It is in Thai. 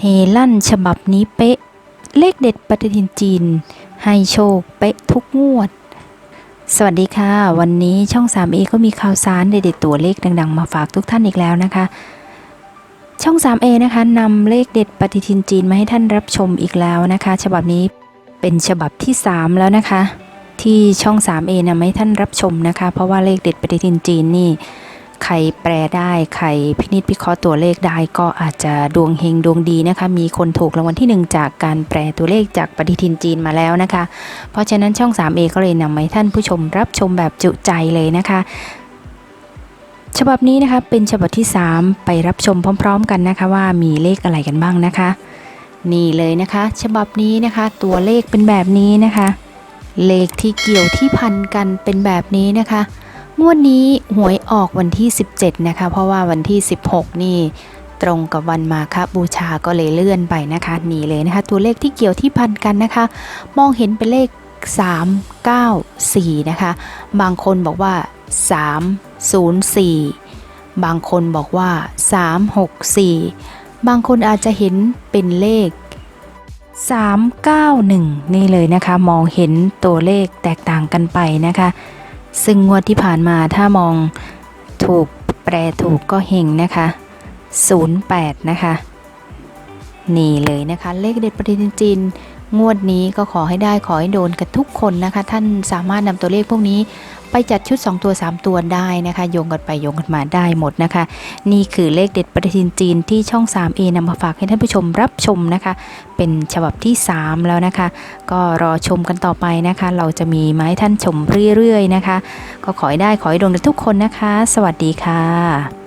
เฮลั่นฉบับนี้เป๊ะ เลขเด็ดปฏิทินจีน ให้โชคเป๊ะทุกงวด สวัสดีค่ะ วันนี้ช่อง 3A ก็มีข่าวสารเด็ดๆตัวเลขดัง ๆ มาฝากทุกท่านอีกแล้วนะคะ ช่อง 3A นะคะนำเลขเด็ดปฏิทินจีนมาให้ท่านรับชมอีกแล้วนะคะ ฉบับนี้เป็นฉบับที่ 3 แล้วนะคะ ที่ช่อง 3A นำมาให้ท่านรับชมนะคะ เพราะว่าเลขเด็ดปฏิทินจีนนี่ รแปลได้ใครพินิจพิเคราะห์ตัวเลขได้ก็อาจจะดวงเฮงดวงดีนะคะ มีคนถูกรางวัลที่ 1 จากการแปลตัวเลขจากปฏิทินจีนมาแล้วนะคะ เพราะฉะนั้นช่อง 3A ก็เลยนำมาให้ท่านผู้ชมรับชมแบบจุใจเลยนะคะ ฉบับนี้นะคะเป็นฉบับที่ 3 ไปรับชมพร้อม ๆ กันนะคะ ว่ามีเลขอะไรกันบ้างนะคะ นี่เลยนะคะ ฉบับนี้นะคะ ตัวเลขเป็นแบบนี้นะคะ เลขที่เกี่ยวที่พันกันเป็นแบบนี้นะคะ งวดนี้หวยออกวันที่ 17 นะคะ เพราะว่าวันที่ 16 นี่ตรงกับวันมาคบูชาก็เลยเลื่อนไปนะคะนี่เลยนะคะ ตัวเลขที่เกี่ยวที่พันกันนะคะ มองเห็นเป็นเลข 3 9 4 นะคะ บางคนบอกว่า 3 0 4 บางคนบอกว่า 3 6 4 บางคนอาจจะเห็นเป็นเลข 391 นี่เลยนะคะ มองเห็นตัวเลขแตกต่างกันไปนะคะ ซึ่งงวดที่ผ่านมาถ้ามองถูกแปรถูกก็เฮงนะคะ 08 นะคะ นี่เลยนะคะ เลขเด็ดปฏิทินจีน งวดนี้ก็ขอให้ได้ขอให้โดนกันทุกคนนะคะ ท่านสามารถนำตัวเลขพวกนี้ไปจัดชุด 2 ตัว 3 ตัวได้นะคะ โยงกันไปโยงกันมาได้หมดนะคะ นี่คือเลขเด็ดปฏิทินจีนที่ช่อง 3A นำมาฝากให้ท่านผู้ชมรับชมนะคะ เป็นฉบับที่ 3 แล้วนะคะ ก็รอชมกันต่อไปนะคะ เราจะมีมาให้ท่านชมเรื่อยๆนะคะ ก็ขอให้ได้ขอให้โดนกันทุกคนนะคะ สวัสดีค่ะ